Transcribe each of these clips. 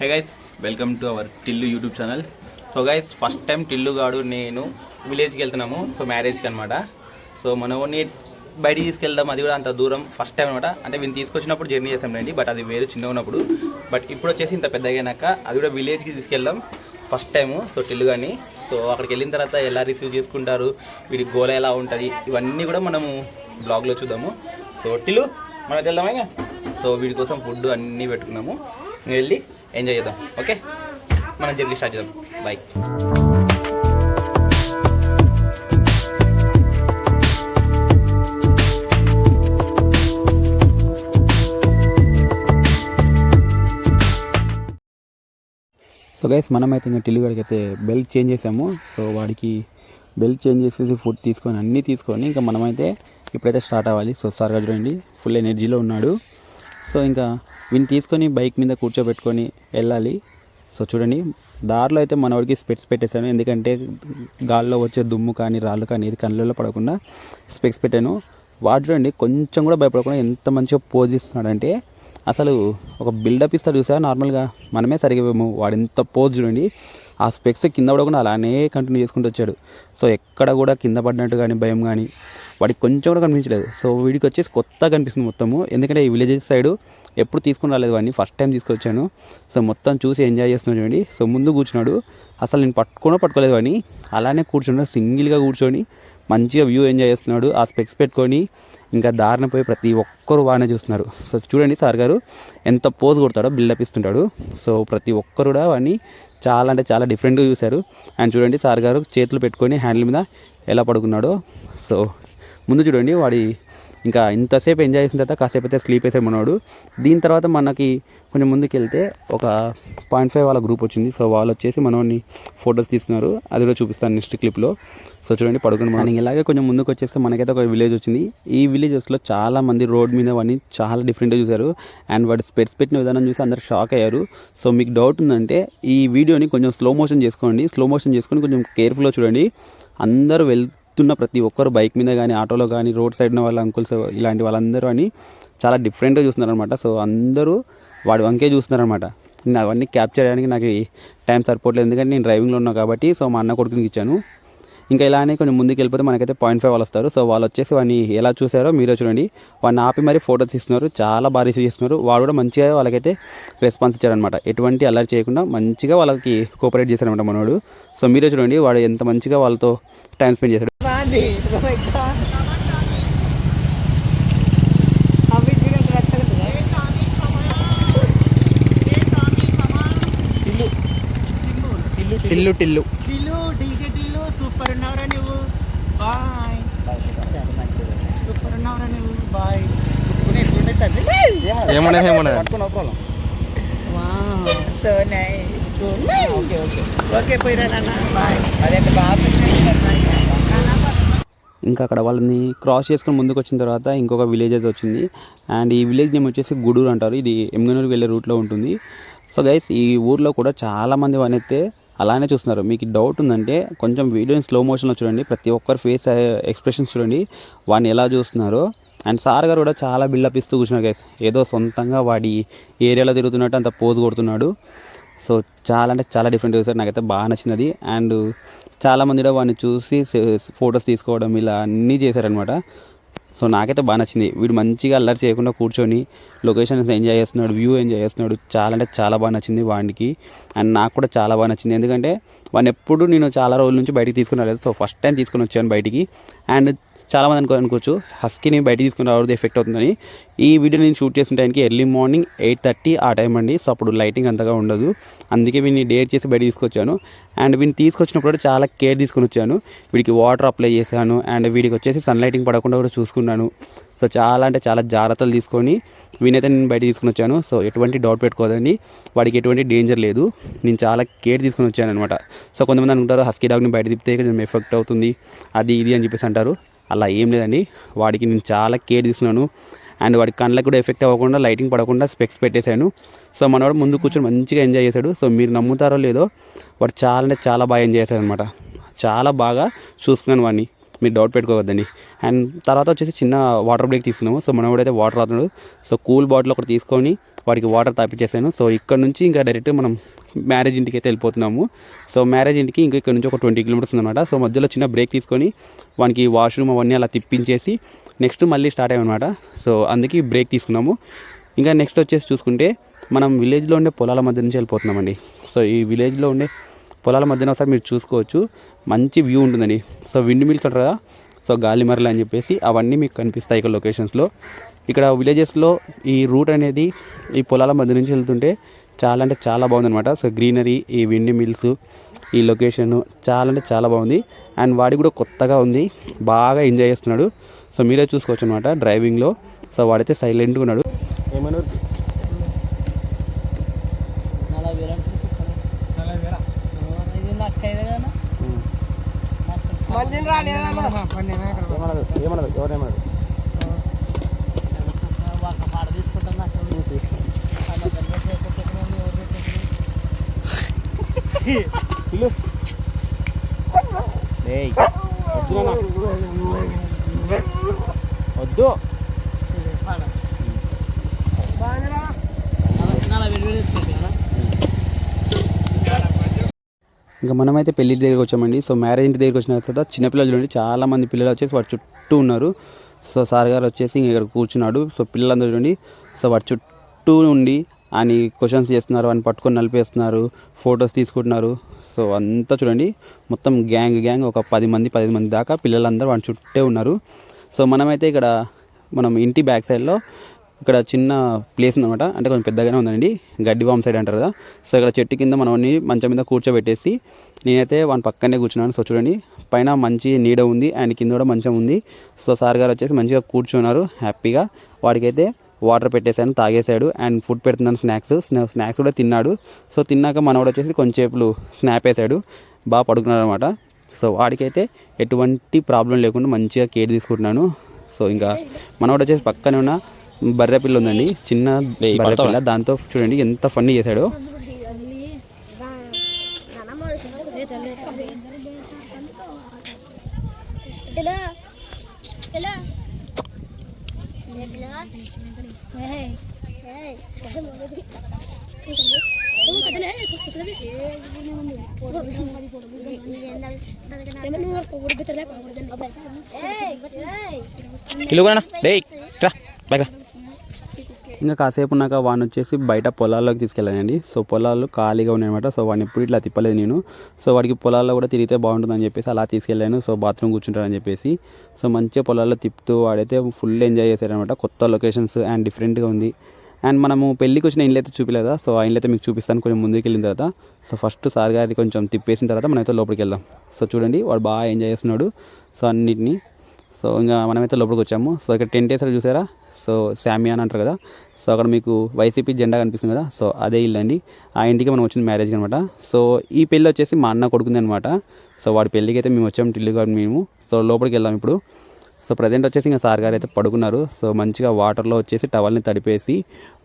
Hey guys welcome to our Tillu YouTube channel so guys first time Tillu గాడు నేను విలేజ్కి వెళ్తున్నాము. So మ్యారేజ్కి అనమాట సో మనని బయటికి తీసుకెళ్దాం అది కూడా అంత దూరం ఫస్ట్ టైం అనమాట అంటే వీళ్ళు తీసుకొచ్చినప్పుడు జర్నీ చేసాం రండి బట్ అది వేరు చిన్న ఉన్నప్పుడు. బట్ ఇప్పుడు వచ్చేసి ఇంత పెద్దగా అయినాక అది కూడా విలేజ్కి తీసుకెళ్దాం ఫస్ట్ టైము సో టిల్లు కానీ సో అక్కడికి వెళ్ళిన తర్వాత ఎలా రిసీవ్ చేసుకుంటారు వీడి గోల ఎలా ఉంటుంది ఇవన్నీ కూడా మనము బ్లాగ్లో చూద్దాము. సో టిల్లు మనం వెళ్దామా సో వీడి కోసం ఫుడ్ అన్నీ పెట్టుకున్నాము. వెళ్ళి ఎంజాయ్ చేద్దాం. ఓకే? మనం జర్నీ స్టార్ట్ చేద్దాం. బాయ్ సో గైస్ మనమైతే ఇంకా టిల్లుగాడికి అయితే బెల్ట్ చేంజ్ చేసాము. సో వాడికి బెల్ట్ చేంజ్ చేసేసి ఫుడ్ తీసుకొని అన్నీ తీసుకొని ఇంకా మనమైతే ఇప్పుడైతే స్టార్ట్ అవ్వాలి. సో సార్ గారు చూడండి ఫుల్ ఎనర్జీలో ఉన్నాడు. సో ఇంకా వీని తీసుకొని బైక్ మీద కూర్చోబెట్టుకొని వెళ్ళాలి. సో చూడండి దారిలో అయితే మనవాడికి స్పెట్స్ పెట్టేశాను. ఎందుకంటే గాల్లో వచ్చే దుమ్ము కానీ రాళ్ళు కానీ ఇది కళ్ళల్లో పడకుండా స్పెక్స్ పెట్టాను. వాడు చూడండి కొంచెం కూడా భయపడకుండా ఎంత మంచిగా పోజ్ ఇస్తున్నాడంటే అసలు ఒక బిల్డప్ ఇస్తాడు చూసా? నార్మల్గా మనమే సరిగా వాడు ఎంత పోజ్ చూడండి ఆ స్పెక్స్ కింద పడకుండా అలానే కంటిన్యూ చేసుకుంటూ వచ్చాడు. సో ఎక్కడ కూడా కింద పడినట్టు కానీ భయం కానీ వాడికి కొంచెం కూడా కనిపించలేదు. సో వీడికి వచ్చేసి కొత్తగా కనిపిస్తుంది మొత్తము. ఎందుకంటే ఈ విలేజెస్ సైడ్ ఎప్పుడు తీసుకుని రాలేదు వాడిని. ఫస్ట్ టైం తీసుకొచ్చాను. సో మొత్తం చూసి ఎంజాయ్ చేస్తున్నాడు చూడండి. సో ముందు కూర్చున్నాడు. అసలు నేను పట్టుకున్నా పట్టుకోలేదు వాడిని. అలానే కూర్చున్నాడు. సింగిల్గా కూర్చొని మంచిగా వ్యూ ఎంజాయ్ చేస్తున్నాడు. ఆ స్పెక్స్ పెట్టుకొని ఇంకా దారిన పోయి ప్రతి ఒక్కరు వాడినే చూస్తున్నారు. సో చూడండి సార్ గారు ఎంత పోజ్ కొడతాడో బిల్డప్ ఇస్తుంటాడు. సో ప్రతి ఒక్కరు కూడా వాడిని చాలా అంటే చాలా డిఫరెంట్గా చూశారు. అండ్ చూడండి సార్ గారు చేతులు పెట్టుకొని హ్యాండిల్ మీద ఎలా పడుకున్నాడో. సో ముందు చూడండి వాడి ఇంకా ఇంతసేపు ఎంజాయ్ చేసిన తర్వాత కాసేపు అయితే స్లీప్ వేసాడు మనవాడు దీని తర్వాత మనకి కొంచెం ముందుకు వెళ్తే ఒక పాయింట్ ఫైవ్ వాళ్ళ గ్రూప్ వచ్చింది. సో వాళ్ళు వచ్చేసి మనవాడిని ఫొటోస్ తీస్తున్నారు. అది కూడా చూపిస్తాను నెక్స్ట్ క్లిప్లో సో చూడండి పడుకుని మార్నింగ్ ఇలాగే కొంచెం ముందుకు వచ్చేస్తే మనకైతే ఒక విలేజ్ వచ్చింది. ఈ విలేజెస్లో చాలా మంది రోడ్ మీద వాడిని చాలా డిఫరెంట్గా చూశారు. అండ్ వాడు స్పెట్స్ పెట్టిన విధానం చూసి అందరు షాక్ అయ్యారు. సో మీకు డౌట్ ఉందంటే ఈ వీడియోని కొంచెం స్లో మోషన్ చేసుకోండి. స్లో మోషన్ చేసుకొని కొంచెం కేర్ఫుల్గా చూడండి. అందరూ వెళ్తున్న ప్రతి ఒక్కరు బైక్ మీద కానీ ఆటోలో కానీ రోడ్ సైడ్ వాళ్ళ అంకుల్స్ ఇలాంటి వాళ్ళందరూ అని చాలా డిఫరెంట్గా చూస్తున్నారు అనమాట సో అందరూ వాడి వంకే చూస్తున్నారనమాట నేను అవన్నీ క్యాప్చర్ చేయడానికి నాకు టైం సరిపోవట్లేదు. ఎందుకంటే నేను డ్రైవింగ్లో ఉన్నా కాబట్టి సో మా అన్న కొడుకునికి ఇచ్చాను. ఇంకా ఇలానే కొంచెం ముందుకు వెళ్ళిపోతే మనకైతే పాయింట్ ఫైవ్ వాళ్ళు వస్తారు. సో వాళ్ళు వచ్చేసి వాడిని ఎలా చూసారో మీరే చూడండి. వాడిని ఆపి మరీ ఫోటోస్ తీస్తున్నారు. చాలా బాగా రిసీవ్ చేస్తున్నారు. వాడు కూడా మంచిగా వాళ్ళకైతే రెస్పాన్స్ ఇచ్చారనమాట ఎటువంటి అల్లరి చేయకుండా మంచిగా వాళ్ళకి కోఆపరేట్ చేశారనమాట మనోడు. సో మీరే చూడండి వాడు ఎంత మంచిగా వాళ్ళతో టైం స్పెండ్ చేశారు Body. Oh? Tillu. Tillu Tillu. DJ Tillu super ఉన్నావురా నువ్వు. బాయ్. సూపర్ ఉన్నావురా నువ్వు. బాయ్. ఏమన్నా? ఏమన్నా. So nice. Okay okay okay పోయిరా నాన్న. బాయ్ అదెంత బాగా ఇంకా అక్కడ వాళ్ళని క్రాస్ చేసుకుని ముందుకు వచ్చిన తర్వాత ఇంకొక విలేజ్ అయితే వచ్చింది. అండ్ ఈ విలేజ్ నేమ్ వచ్చేసి గూడూరు అంటారు. ఇది ఎమ్గనూరు వెళ్ళే రూట్లో ఉంటుంది. సో గైస్ ఈ ఊర్లో కూడా చాలామంది అయితే అలానే చూస్తున్నారు. మీకు డౌట్ ఉందంటే కొంచెం వీడియోని స్లో మోషన్లో చూడండి. ప్రతి ఒక్కరు ఫేస్ ఎక్స్ప్రెషన్స్ uh, చూడండి. వాడిని ఎలా చూస్తున్నారో? అండ్ సార్ గారు కూడా చాలా బిల్డప్ ఇస్తూ కూర్చున్నారు గైస్ ఏదో సొంతంగా వాడి ఏరియాలో తిరుగుతున్నట్టు అంత పోజు కొడుతున్నాడు. సో చాలా అంటే చాలా డిఫరెంట్ చూసారు నాకైతే బాగా నచ్చింది అండ్ చాలామంది కూడా వాడిని చూసి ఫొటోస్ తీసుకోవడం ఇలా అన్నీ చేశారనమాట సో నాకైతే బాగా నచ్చింది. వీడు మంచిగా అల్లరి చేయకుండా కూర్చొని లొకేషన్ ఎంజాయ్ చేస్తున్నాడు వ్యూ ఎంజాయ్ చేస్తున్నాడు. చాలా అంటే చాలా బాగా నచ్చింది వాడికి. అండ్ నాకు కూడా చాలా బాగా నచ్చింది. ఎందుకంటే వాడిని ఎప్పుడు నేను చాలా రోజుల నుంచి బయటికి తీసుకుని రాలేదు. సో ఫస్ట్ టైం తీసుకొని వచ్చాను బయటికి. అండ్ చాలామంది అనుకో అనుకోవచ్చు హస్కీని బయటికి తీసుకుని రావడం ఎఫెక్ట్ అవుతుందని. ఈ వీడియో నేను షూట్ చేసిన టైంకి ఎర్లీ మార్నింగ్ ఎయిట్ థర్టీ ఆ టైం అండి. సో అప్పుడు లైటింగ్ అంతగా ఉండదు. అందుకే వీడిని డేర్ చేసి బయట తీసుకొచ్చాను. అండ్ వీడిని తీసుకొచ్చినప్పుడు కూడా చాలా కేర్ తీసుకొని వచ్చాను. వీడికి వాటర్ అప్లై చేశాను. అండ్ వీడికి వచ్చేసి సన్ లైటింగ్ పడకుండా కూడా చూసుకున్నాను. సో చాలా అంటే చాలా జాగ్రత్తలు తీసుకొని వీనైతే నేను బయట తీసుకుని వచ్చాను. సో ఎటువంటి డౌట్ పెట్టుకోదండి. వాడికి ఎటువంటి డేంజర్ లేదు. నేను చాలా కేర్ తీసుకొని వచ్చాను అనమాట సో కొంతమంది అనుకుంటారు హస్కీ డాగ్ని బయట తిప్పితే కొంచెం ఎఫెక్ట్ అవుతుంది. అది ఇది అని చెప్పేసి అంటారు. అలా ఏం లేదండి. వాడికి నేను చాలా కేర్ తీసుకున్నాను. అండ్ వాడి కళ్ళకు కూడా ఎఫెక్ట్ అవ్వకుండా లైటింగ్ పడకుండా స్పెక్స్ పెట్టేశాను. సో మనవాడు ముందు కూర్చొని మంచిగా ఎంజాయ్ చేశాడు. సో మీరు నమ్ముతారో లేదో వాడు చాలా అంటే చాలా బాగా ఎంజాయ్ చేశాడు అనమాట చాలా బాగా చూసుకున్నాను వాడిని. మీరు డౌట్ పెట్టుకోవద్దండి. అండ్ తర్వాత వచ్చేసి చిన్న వాటర్ బ్రేక్ తీసుకున్నాము. సో మనవాడైతే వాటర్ అవుతున్నాడు సో కూల్ బాటిల్ ఒకటి తీసుకొని వాడికి వాటర్ తాపించేసాను సో ఇక్కడ నుంచి ఇంకా డైరెక్ట్ మనం మ్యారేజ్ ఇంటికి అయితే వెళ్ళిపోతున్నాము. సో మ్యారేజ్ ఇంటికి ఇంకా ఇక్కడ నుంచి ఒక ట్వంటీ కిలోమీటర్స్ ఉందన్నమాట. సో మధ్యలో చిన్న బ్రేక్ తీసుకొని వానికి వాష్రూమ్ అవన్నీ అలా తిప్పించేసి నెక్స్ట్ మళ్ళీ స్టార్ట్ అయ్యామన్నమాట. సో అందుకే బ్రేక్ తీసుకున్నాము. ఇంకా నెక్స్ట్ వచ్చేసి చూసుకుంటే మనం విలేజ్లో ఉండే పొలాల మధ్య నుంచి వెళ్ళిపోతున్నామండి. సో ఈ విలేజ్లో ఉండే పొలాల మధ్యన ఒకసారి మీరు చూసుకోవచ్చు. మంచి వ్యూ ఉంటుందండి. సో విండ్ మిల్స్ అంటారు కదా. సో గాలిమరలు అని చెప్పేసి అవన్నీ మీకు కనిపిస్తాయి ఇక్కడ లొకేషన్స్లో ఇక్కడ విలేజెస్లో ఈ రూట్ అనేది ఈ పొలాల మధ్య నుంచి వెళ్తుంటే చాలా అంటే చాలా బాగుందన్నమాట. సో గ్రీనరీ ఈ విండ్ మిల్స్ ఈ లొకేషన్ చాలా అంటే చాలా బాగుంది. అండ్ వాడి కూడా కొత్తగా ఉంది. బాగా ఎంజాయ్ చేస్తున్నాడు. సో మీరే చూసుకోవచ్చు అనమాట డ్రైవింగ్లో. సో వాడైతే సైలెంట్గా ఉన్నాడు. ఏమన్నారు నలభై వేలు అనుకుంటున్నాను ఇది నాకు ఐదు కదా మంచిని రాలేదన్నా ఏమన్నారు ఏమన్నారు ఎవరేమన్నారు ఒక పాట తీసుకుంటాను అసలు అలా గల్బెట్ పెట్టేస్తున్నాను, ఎవరు పెట్టేస్తున్నారు? ఇల్లు. వద్దు నాన్న. వద్దు సరే, పాడ. బాగా నల- నలభై వేలు తీసుకుంటా కదా ఇంకా మనమైతే పెళ్ళి దగ్గరికి వచ్చామండి. సో మ్యారేజ్ ఇంటి దగ్గరికి వచ్చిన తర్వాత చిన్నపిల్లలు చూడండి చాలా మంది పిల్లలు వచ్చేసి వాడి చుట్టూ ఉన్నారు. సో సార్ గారు వచ్చేసి ఇక్కడ కూర్చున్నాడు. సో పిల్లలందరూ చూడండి సో వాడు చుట్టూ ఉండి అని క్వశ్చన్స్ చేస్తున్నారు అని పట్టుకొని నలిపేస్తున్నారు ఫొటోస్ తీసుకుంటున్నారు. సో అంతా చూడండి మొత్తం గ్యాంగ్ గ్యాంగ్ ఒక పది మంది పదిహేను మంది దాకా పిల్లలందరూ వాడి చుట్టే ఉన్నారు. సో మనమైతే ఇక్కడ మనం ఇంటి బ్యాక్ సైడ్లో ఇక్కడ చిన్న ప్లేస్ ఉందన్నమాట. అంటే కొంచెం పెద్దగానే ఉందండి. గడ్డి వామ్ సైడ్ అంటారు కదా. సో ఇక్కడ చెట్టు కింద మనల్ని మంచం మీద కూర్చోబెట్టేసి నేనైతే వాని పక్కనే కూర్చున్నాను. సో చూడండి. పైన మంచి నీడ ఉంది. అండ్ కింద కూడా మంచం ఉంది. సో సార్ గారు వచ్చేసి మంచిగా కూర్చున్నారు. హ్యాపీగా వాడికైతే వాటర్ పెట్టేశాను తాగేశాడు. అండ్ ఫుడ్ పెడుతున్నాను స్నాక్స్ స్నాక్స్ కూడా తిన్నాడు. సో తిన్నాక మనవాడు వచ్చేసి కొంచెంసేపులు స్నాప్ వేసాడు బాగా పడుకున్నాడు అనమాట సో వాడికైతే ఎటువంటి ప్రాబ్లం లేకుండా మంచిగా కేర్ తీసుకుంటున్నాను. సో ఇంకా మనవాడు వచ్చేసి పక్కనే ఉన్న బర్రె పిల్ల ఉందండి. చిన్న బర్రె పిల్ల. దాంతో చూడండి ఎంత ఫన్నీ చేశాడో. ఇల్లుగా డే రా బైక్ ఇంకా కాసేపు ఉన్నాక వాడిని వచ్చేసి బయట పొలాల్లోకి తీసుకెళ్ళానండి. సో పొలాలు ఖాళీగా ఉన్నాయన్నమాట సో వాడిని ఎప్పుడు ఇట్లా తిప్పలేదు నేను. సో వాడికి పొలాల్లో కూడా తిరిగితే బాగుంటుందని చెప్పేసి అలా తీసుకెళ్ళాను. సో బాత్రూమ్ కూర్చుంటాడని చెప్పేసి. సో మంచిగా పొలాల్లో తిప్పుతూ వాడైతే ఫుల్ ఎంజాయ్ చేశారనమాట కొత్త లొకేషన్స్ అండ్ డిఫరెంట్గా ఉంది. అండ్ మనము పెళ్ళికి వచ్చిన ఇండ్లు అయితే చూపిలేదా? సో ఆ ఇండ్లు అయితే మీకు చూపిస్తాను కొంచెం ముందుకు వెళ్ళిన తర్వాత. సో ఫస్ట్ సార్ గారి కొంచెం తిప్పేసిన తర్వాత మనమైతే లోపలికి వెళ్దాం. సో చూడండి వాడు బాగా ఎంజాయ్ చేస్తున్నాడు. సో అన్నిటిని సో ఇంకా మనమైతే లోపలికి వచ్చాము. సో ఇక్కడ టెంట్ వేసారు చూసారా? సో శామియా అని అంటారు కదా. సో అక్కడ మీకు వైసీపీ జెండా కనిపిస్తుంది కదా. సో అదే ఇల్లు అండి. ఆ ఇంటికి మనం వచ్చిన మ్యారేజ్కి అనమాట సో ఈ పెళ్ళి వచ్చేసి మా అన్న కొడుకుంది అనమాట సో వాడి పెళ్ళికి అయితే మేము వచ్చాము టిల్లు గారు మేము. సో లోపలికి వెళ్దాం ఇప్పుడు. సో ప్రజెంట్ వచ్చేసి ఇంకా సార్ గారు అయితే పడుకున్నారు. సో మంచిగా వాటర్లో వచ్చేసి టవల్ని తడిపేసి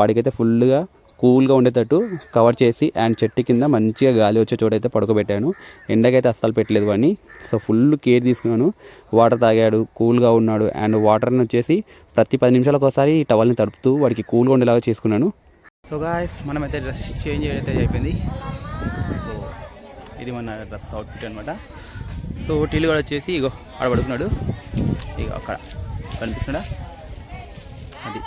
వాడికైతే ఫుల్గా కూల్గా ఉండేటట్టు కవర్ చేసి అండ్ చెట్టు కింద మంచిగా గాలి వచ్చే చోట అయితే పడుకోబెట్టాను. ఎండకైతే అస్సలు పెట్టలేదు వాడిని. సో ఫుల్ కేర్ తీసుకున్నాను. వాటర్ తాగాడు కూల్గా ఉన్నాడు అండ్ వాటర్ని వచ్చేసి ప్రతి పది నిమిషాలకు ఒకసారి ఈ టవల్ని తడుపుతూ వాడికి కూల్గా ఉండేలాగా చేసుకున్నాను. సో గాయస్ మనమైతే డ్రెస్ చేంజ్ అయితే అయిపోయింది. సో ఇది మన డ్రెస్ అవుట్ఫిట్ అనమాట సో టీలు కూడా వచ్చేసి ఇగో ఆడ పడుకున్నాడు ఇక అక్కడ. కనిపిస్తున్నాడా అది.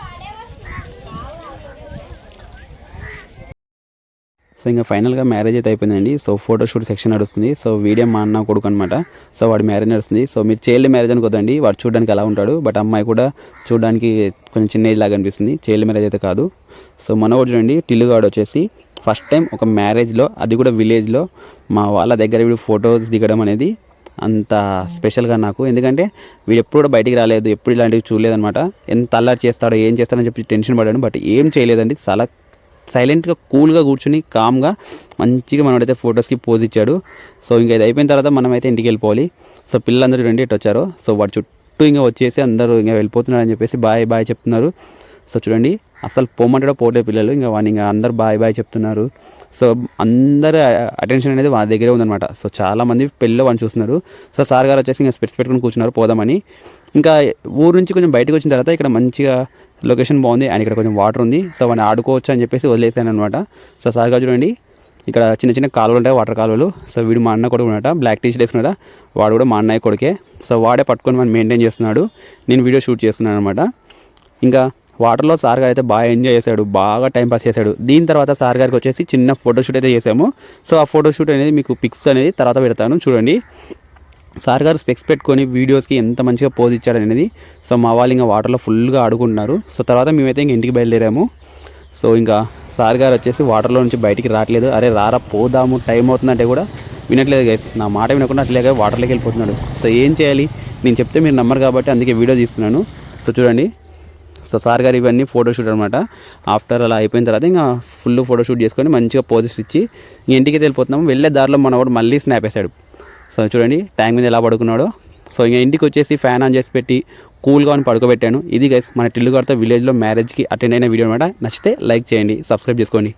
సో ఇంకా ఫైనల్గా మ్యారేజ్ అయితే అయిపోయిందండి. సో ఫోటోషూట్ సెక్షన్ నడుస్తుంది. సో వీడియో మా అన్న కొడుకు అనమాట సో వాడి మ్యారేజ్ నడుస్తుంది. సో మీరు చైల్డ్ మ్యారేజ్ అనుకోదండి వాడు చూడడానికి ఎలా ఉంటాడు. బట్ అమ్మాయి కూడా చూడడానికి కొంచెం చిన్న ఏజ్ లాగా అనిపిస్తుంది. చైల్డ్ మ్యారేజ్ అయితే కాదు. సో మనవాడు చూడండి టిల్లుగాడు వచ్చేసి ఫస్ట్ టైం ఒక మ్యారేజ్లో అది కూడా విలేజ్లో మా వాళ్ళ దగ్గర వీడు ఫొటోస్ దిగడం అనేది అంత స్పెషల్గా నాకు. ఎందుకంటే వీడు ఎప్పుడు కూడా బయటికి రాలేదు ఎప్పుడు ఇలాంటివి చూడలేదనమాట ఎంత అల్లరి చేస్తాడో ఏం చేస్తాడని చెప్పి టెన్షన్ పడాను బట్ ఏం చేయలేదండి. చాలా సైలెంట్గా కూల్గా కూర్చుని కామ్గా మంచిగా మనోడైతే ఫొటోస్కి పోజ్ ఇచ్చాడు. సో ఇంకా ఇది అయిపోయిన తర్వాత మనమైతే ఇంటికి వెళ్ళిపోవాలి. సో పిల్లలందరూ రెండు ఇటు వచ్చారు. సో వాడు చుట్టూ ఇంకా వచ్చేసి అందరూ ఇంకా వెళ్ళిపోతున్నారు అని చెప్పేసి బాయ్ బాయ్ చెప్తున్నారు. సో చూడండి అసలు పోమంటాడో పోటే పిల్లలు. ఇంకా వాడిని ఇంకా అందరు బాయ్ బాయ్ చెప్తున్నారు. సో అందరు అటెన్షన్ అనేది వాళ్ళ దగ్గరే ఉందన్నమాట. సో చాలామంది పెళ్ళిలో వాళ్ళు చూస్తున్నారు. సో సార్ గారు వచ్చేసి ఇంకా స్పెట్స్ పెట్టుకుని కూర్చున్నారు పోదామని. ఇంకా ఊరు నుంచి కొంచెం బయటకు వచ్చిన తర్వాత ఇక్కడ మంచిగా లొకేషన్ బాగుంది అండ్ ఇక్కడ కొంచెం వాటర్ ఉంది. సో వాడిని ఆడుకోవచ్చు అని చెప్పేసి వదిలేసాను అనమాట సో సార్ గారు చూడండి ఇక్కడ చిన్న చిన్న కాలువలు ఉంటాయి వాటర్ కాలువలు. సో వీడు మా అన్న కొడుకు ఉన్నట బ్లాక్ టీ షర్ట్ వేసుకున్నాడ? వాడు కూడా మా అన్నయ్య కొడుకే. సో వాడే పట్టుకొని మనం మెయింటైన్ చేస్తున్నాడు. నేను వీడియో షూట్ చేస్తున్నాను అనమాట ఇంకా వాటర్లో సార్ గారు అయితే బాగా ఎంజాయ్ చేశాడు బాగా టైం పాస్ చేశాడు. దీని తర్వాత సార్ గారికి వచ్చేసి చిన్న ఫోటోషూట్ అయితే చేసాము. సో ఆ ఫోటోషూట్ అనేది మీకు పిక్స్ అనేది తర్వాత పెడతాను చూడండి. సార్ గారు స్పెక్స్ పెట్టుకొని వీడియోస్కి ఎంత మంచిగా పోజ్ ఇచ్చాడు అనేది సో మా వాళ్ళు ఇంకా వాటర్లో ఫుల్గా ఆడుకుంటున్నారు. సో తర్వాత మేమైతే ఇంక ఇంటికి బయలుదేరాము. సో ఇంకా సార్ గారు వచ్చేసి వాటర్లో నుంచి బయటికి రావట్లేదు. అరే రారా పోదాము టైం అవుతుందంటే కూడా వినట్లేదు గైస్ నా మాట వినకుండా అట్లేగా వాటర్లోకి వెళ్ళిపోతున్నాడు. సో ఏం చేయాలి? నేను చెప్తే మీరు నమ్మరు కాబట్టి అందుకే వీడియో తీస్తున్నాను. సో చూడండి. సో సార్ గారు ఇవన్నీ ఫోటోషూట్ అనమాట ఆఫ్టర్ అలా అయిపోయిన తర్వాత ఇంకా ఫుల్ ఫోటోషూట్ చేసుకొని మంచిగా పోజెస్ ఇచ్చి ఇంటికి వెళ్ళిపోతున్నాము. వెళ్ళే దారిలో మనవాడు మళ్ళీ స్నాప్ వేసాడు. సో చూడండి ట్యాంక్ మీద ఎలా పడుకున్నాడో. సో ఇంకా ఇంటికి వచ్చేసి ఫ్యాన్ ఆన్ చేసి పెట్టి కూల్గా అని పడుకోబెట్టాను. ఇది గైస్ మన టిల్లుగారితో విలేజ్లో మ్యారేజ్కి అటెండ్ అయిన వీడియో అనమాట నచ్చితే లైక్ చేయండి సబ్స్క్రైబ్ చేసుకోండి.